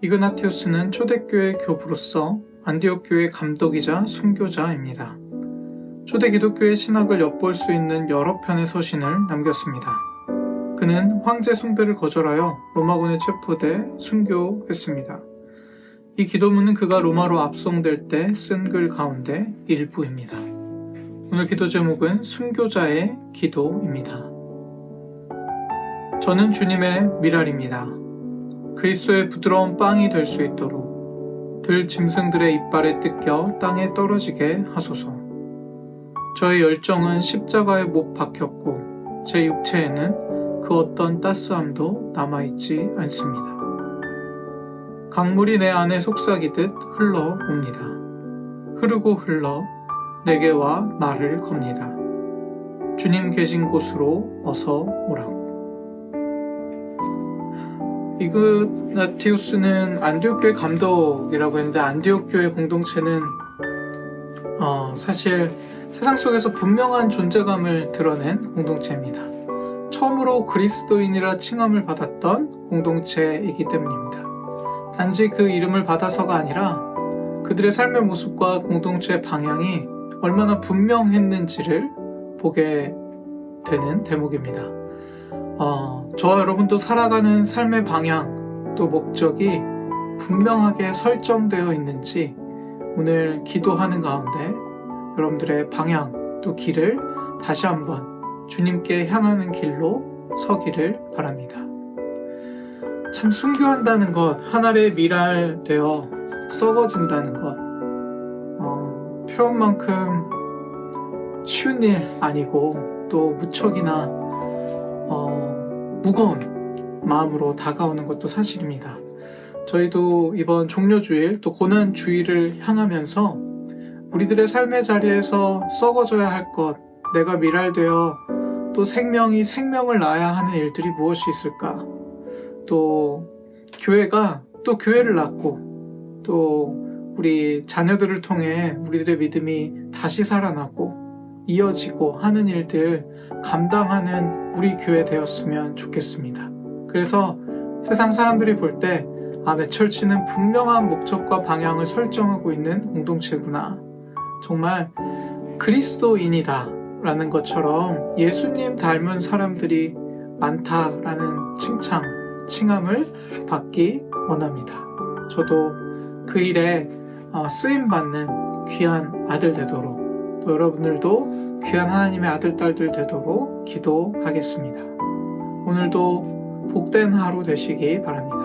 이그나티우스는 초대교회 교부로서 안디옥 교회 감독이자 순교자입니다. 초대 기독교의 신학을 엿볼 수 있는 여러 편의 서신을 남겼습니다. 그는 황제 숭배를 거절하여 로마군에 체포돼 순교했습니다. 이 기도문은 그가 로마로 압송될 때 쓴 글 가운데 일부입니다. 오늘 기도 제목은 순교자의 기도입니다. 저는 주님의 미랄입니다. 그리스도의 부드러운 빵이 될 수 있도록 들 짐승들의 이빨에 뜯겨 땅에 떨어지게 하소서. 저의 열정은 십자가에 못 박혔고 제 육체에는 그 어떤 따스함도 남아있지 않습니다. 강물이 내 안에 속삭이듯 흘러옵니다. 흐르고 흘러 내게 와 말을 겁니다. 주님 계신 곳으로 어서 오라고. 이그나티우스는 안디옥 교회 감독이라고 했는데 안디옥 교회 공동체는 어, 사실 세상 속에서 분명한 존재감을 드러낸 공동체입니다. 처음으로 그리스도인이라 칭함을 받았던 공동체이기 때문입니다. 단지 그 이름을 받아서가 아니라 그들의 삶의 모습과 공동체의 방향이 얼마나 분명했는지를 보게 되는 대목입니다. 어, 저와 여러분도 살아가는 삶의 방향 또 목적이 분명하게 설정되어 있는지 오늘 기도하는 가운데 여러분들의 방향 또 길을 다시 한번 주님께 향하는 길로 서기를 바랍니다. 참 순교한다는 것, 하늘의 미랄되어 썩어진다는 것, 어, 표현만큼 쉬운 일 아니고 또 무척이나 어, 무거운 마음으로 다가오는 것도 사실입니다. 저희도 이번 종료주일 또 고난주일을 향하면서 우리들의 삶의 자리에서 썩어져야 할 것, 내가 미랄되어 또 생명이 생명을 낳아야 하는 일들이 무엇이 있을까? 또 교회가 또 교회를 낳고 또 우리 자녀들을 통해 우리들의 믿음이 다시 살아나고 이어지고 하는 일들 감당하는 우리 교회 되었으면 좋겠습니다. 그래서 세상 사람들이 볼 때 아, 매철 치는 분명한 목적과 방향을 설정하고 있는 공동체구나. 정말 그리스도인이다. 라는 것처럼 예수님 닮은 사람들이 많다라는 칭찬, 칭함을 받기 원합니다. 저도 그 일에 어, 쓰임받는 귀한 아들 되도록 또 여러분들도 귀한 하나님의 아들, 딸들 되도록 기도하겠습니다. 오늘도 복된 하루 되시기 바랍니다.